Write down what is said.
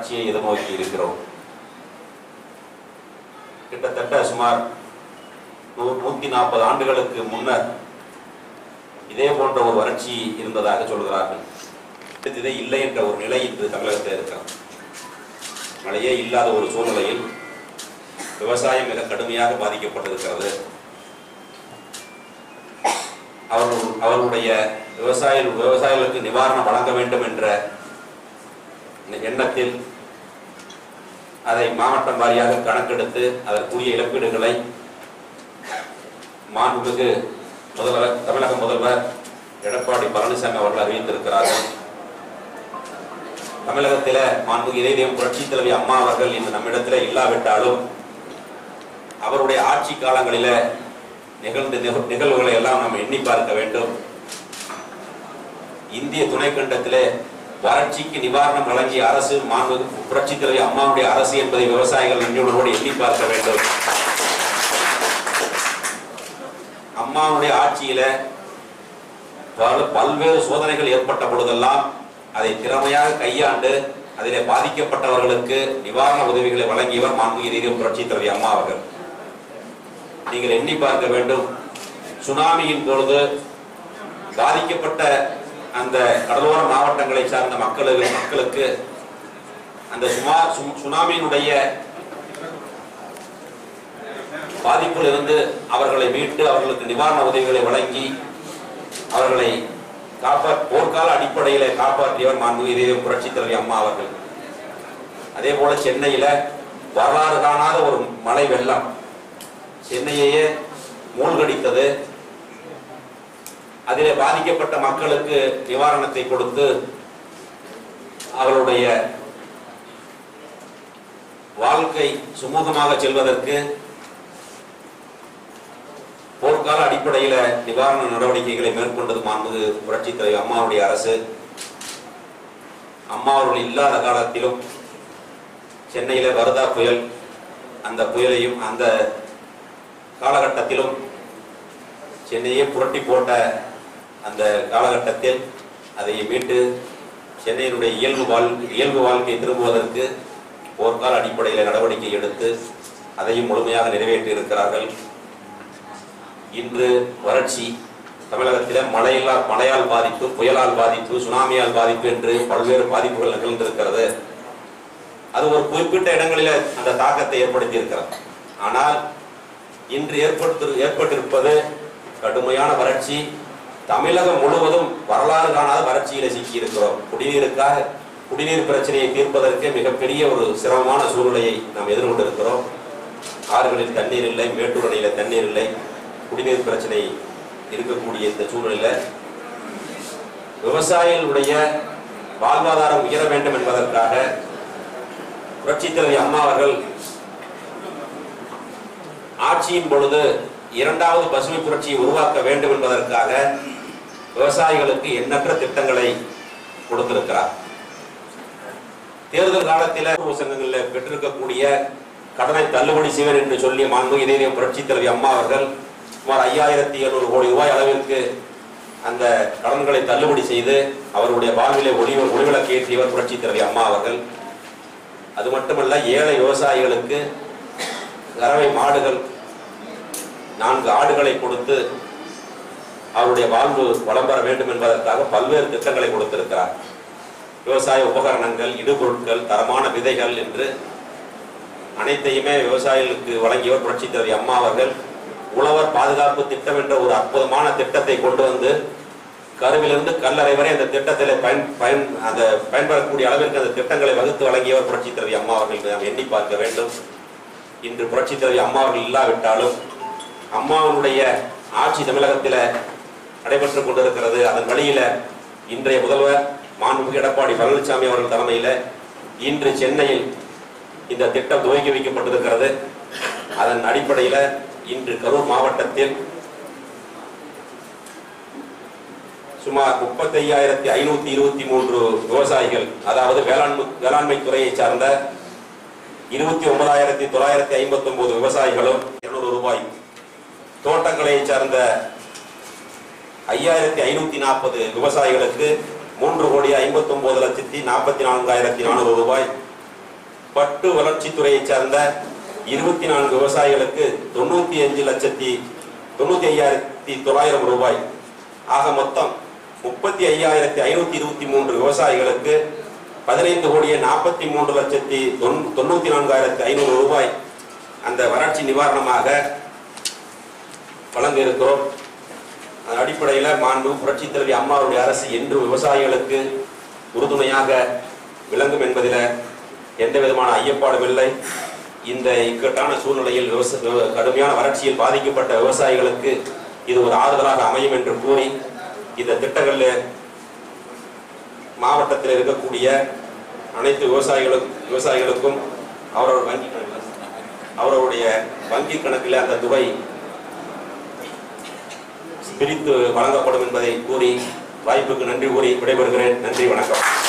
வறட்சியை எதிர்நோக்கி இருக்கிறோம். கிட்டத்தட்ட சுமார் நூ- நூத்தி நாற்பது ஆண்டுகளுக்கு முன்னர் இதே போன்ற ஒரு வறட்சி இருந்ததாக சொல்கிறார்கள். இதே இல்லை என்ற ஒரு நிலை இன்று தமிழகத்தில் இருக்கிறது. மழையே இல்லாத ஒரு சூழ்நிலையில் விவசாயம் மிக கடுமையாக பாதிக்கப்பட்டிருக்கிறது. அவர்கள் அவர்களுடைய விவசாய விவசாயிகளுக்கு நிவாரணம் வழங்க வேண்டும் என்ற எண்ணத்தில் அதை மாவட்டம் வாரியாக கணக்கெடுத்து அதற்குரிய இழப்பீடுகளை மாண்புமிகு முதல்வர் தமிழக முதல்வர் எடப்பாடி பழனிசாமி அவர்கள் அறிவித்திருக்கிறார்கள். தமிழகத்தில மாண்புமிகு இதயம் புரட்சி தலைவி அம்மா அவர்கள் இன்று நம்மிடத்தில் இல்லாவிட்டாலும் அவருடைய ஆட்சி காலங்களில நிகழ்ந்த நிகழ்வுகளை எல்லாம் நாம் எண்ணி பார்க்க வேண்டும். இந்திய துணைக்கண்டத்திலே வறட்சிக்கு நிவாரணம் வழங்கிய அரசு மாண்புமிகு புரட்சி தலைவி அம்மாவுடைய அரசு என்பதை விவசாயிகள் நன்றியுணர்வோடு எண்ணி பார்க்க வேண்டும். அம்மாவுடைய ஆட்சியில பல பல்வேறு சோதனைகள் ஏற்பட்ட பொழுதெல்லாம் அதை திறமையாக கையாண்டு அதிலே பாதிக்கப்பட்டவர்களுக்கு நிவாரண உதவிகளை வழங்கியவர் மாண்புகிறீர்கள் புரட்சி தலைவி அம்மா அவர்கள். நீங்கள் எண்ணி பார்க்க வேண்டும். சுனாமியின் பொழுது பாதிக்கப்பட்ட அந்த கடலோர மாவட்டங்களை சார்ந்த மக்களுக்கு மக்களுக்கு அந்த சுமார் சு- சுனாமியினுடைய பாதிப்பில் இருந்து அவர்களை மீட்டு அவர்களுக்கு நிவாரண உதவிகளை வழங்கி அவர்களை காப்பா போர்க்கால அடிப்படையில காப்பாற்றியவர் மாண்புமிகு புரட்சி தலைவி அம்மா அவர்கள். அதே போல சென்னையில வரலாறு காணாத ஒரு மழை வெள்ளம். சென்னையையே மூழ்கடித்தது. அதிலே பாதிக்கப்பட்ட மக்களுக்கு நிவாரணத்தை கொடுத்து அவருடைய வாழ்க்கை சுமூகமாக செல்வதற்கு போர்க்கால அடிப்படையில நிவாரண நடவடிக்கைகளை மேற்கொண்டது மாண்பது புரட்சி தலைவர் அம்மாவுடைய அரசு. அம்மா அவர்கள் இல்லாத காலத்திலும் சென்னையில வருதா புயல் அந்த புயலையும் அந்த காலகட்டத்திலும் சென்னையே புரட்டி போட்ட அந்த காலகட்டத்தில் அதை மீட்டு சென்னையினுடைய இயல்பு வாழ் இயல்பு வாழ்க்கை திரும்புவதற்கு போர்க்கால அடிப்படையில் நடவடிக்கை எடுத்து அதையும் முழுமையாக நிறைவேற்றி இருக்கிறார்கள் இன்று வறட்சி தமிழகத்தில் மழையில்லா மழையால் பாதிப்பு புயலால் பாதிப்பு சுனாமியால் பாதிப்பு என்று பல்வேறு பாதிப்புகள் நிகழ்ந்திருக்கிறது. அது ஒரு குறிப்பிட்ட இடங்களில் அந்த தாக்கத்தை ஏற்படுத்தி இருக்கிறது ஆனால் இன்று ஏற்பட்டு ஏற்பட்டிருப்பது கடுமையான வறட்சி தமிழகம் முழுவதும் வரலாறு காணாத வறட்சியில சிக்கி இருக்கிறோம் குடிநீருக்காக குடிநீர் பிரச்சனையை தீர்ப்பதற்கு மிகப்பெரிய ஒரு சிரமமான சூழ்நிலையை நாம் எதிர்கொண்டிருக்கிறோம். ஆறுகளில் தண்ணீர் இல்லை மேட்டூர் அணையில தண்ணீர் இல்லை. குடிநீர் பிரச்சனை இருக்கக்கூடிய இந்த சூழ்நிலையில விவசாயிகளுடைய வாழ்வாதாரம் உயர வேண்டும் என்பதற்காக புரட்சித் தலைவி அம்மா அவர்கள் ஆட்சியின் பொழுது இரண்டாவது பசுமை புரட்சியை உருவாக்க வேண்டும் என்பதற்காக விவசாயிகளுக்கு எண்ணற்ற திட்டங்களை கொடுத்திருக்கிறார். தேர்தல் காலத்தில் சங்கங்களில் பெற்றிருக்கக்கூடிய கடனை தள்ளுபடி செய்வர் என்று சொல்லி மாண்பு இதய புரட்சித் தலைவி அம்மா அவர்கள் சுமார் ஐயாயிரத்தி எழுநூறு கோடி ரூபாய் அளவிற்கு அந்த கடன்களை தள்ளுபடி செய்து அவருடைய வாழ்விலே ஒளி ஒளிவிளக்கு ஏற்றியவர் புரட்சித் தலைவி அம்மா அவர்கள். அது மட்டுமல்ல ஏழை விவசாயிகளுக்கு கறவை மாடுகள் நான்கு ஆடுகளை கொடுத்து அவருடைய வாழ்வு வளம் பெற வேண்டும் என்பதற்காக பல்வேறு திட்டங்களை கொடுத்திருக்கிறார். விவசாய உபகரணங்கள் இடுபொருட்கள் தரமான விதைகள் என்று அனைத்தையுமே விவசாயிகளுக்கு வழங்கியவர் புரட்சி தலைவி அம்மா அவர்கள். உழவர் பாதுகாப்பு திட்டம் என்ற ஒரு அற்புதமான திட்டத்தை கொண்டு வந்து கருவிலிருந்து கல்லறை வரை அந்த திட்டத்தில் பயன் பயன் அந்த பயன்படக்கூடிய அளவிற்கு அந்த திட்டங்களை வகுத்து வழங்கியவர் புரட்சி தலைவி அம்மா அவர்கள் நாம் எண்ணி பார்க்க வேண்டும். இன்று புரட்சி தலைவி அம்மா அவர்கள் இல்லாவிட்டாலும் அம்மாவினுடைய ஆட்சி தமிழகத்தில் நடைபெற்றுக் கொண்டிருக்கிறது. அதன் வழியில இன்றைய முதல்வர் மாண்புமிகு எடப்பாடி பழனிசாமி அவர்கள் தலைமையில இன்று சென்னையில் இந்த திட்டம் துவங்கி வைக்கப்பட்டிருக்கிறது. அதன் அடிப்படையில இன்று கரூர் மாவட்டத்தில் சுமார் முப்பத்தையாயிரத்தி ஐநூத்தி இருபத்தி மூன்று விவசாயிகள் அதாவது வேளாண்மை வேளாண்மை துறையை சார்ந்த இருபத்தி ஒன்பதாயிரத்தி தொள்ளாயிரத்தி ஐம்பத்தி ஒன்பது விவசாயிகளும் இருநூறு ரூபாய் தோட்டங்களை சார்ந்த ஐயாயிரத்தி ஐநூத்தி நாற்பது விவசாயிகளுக்கு மூன்று கோடி ஐம்பத்தி ஒன்பது லட்சத்தி நாற்பத்தி நான்காயிரத்தி நானூறு ரூபாய். பட்டு வளர்ச்சித்துறையைச் சேர்ந்த இருபத்தி நான்கு விவசாயிகளுக்கு தொண்ணூத்தி அஞ்சு லட்சத்தி தொண்ணூத்தி ஐயாயிரத்தி தொள்ளாயிரம் ரூபாய். ஆக மொத்தம் முப்பத்தி ஐயாயிரத்தி ஐநூத்தி இருபத்தி மூன்று விவசாயிகளுக்கு பதினைந்து கோடியே நாற்பத்தி மூன்று லட்சத்தி தொன் தொண்ணூத்தி நான்காயிரத்தி ஐநூறு ரூபாய். அந்த வறட்சி நிவாரணமாக வழங்க இருக்கிறோம். அதன் அடிப்படையில் மாண்பு புரட்சி தலைவி அம்மாவுடைய அரசு என்று விவசாயிகளுக்கு உறுதுணையாக விளங்கும் என்பதில் எந்த விதமான ஐயப்பாடும் இல்லை. இந்த இக்கட்டான சூழ்நிலையில் விவச கடுமையான வறட்சியில் பாதிக்கப்பட்ட விவசாயிகளுக்கு இது ஒரு ஆறுதலாக அமையும் என்று கூறி இந்த திட்டங்களில் மாவட்டத்தில் இருக்கக்கூடிய அனைத்து விவசாயிகளுக்கும் விவசாயிகளுக்கும் அவரோட வங்கி கணக்கில் அவர்களுடைய வங்கி கணக்கில் அந்த தொகை பிரித்து வழங்கப்படும் என்பதை கூறி வாய்ப்புக்கு நன்றி கூறி விடைபெறுகிறேன். நன்றி வணக்கம்.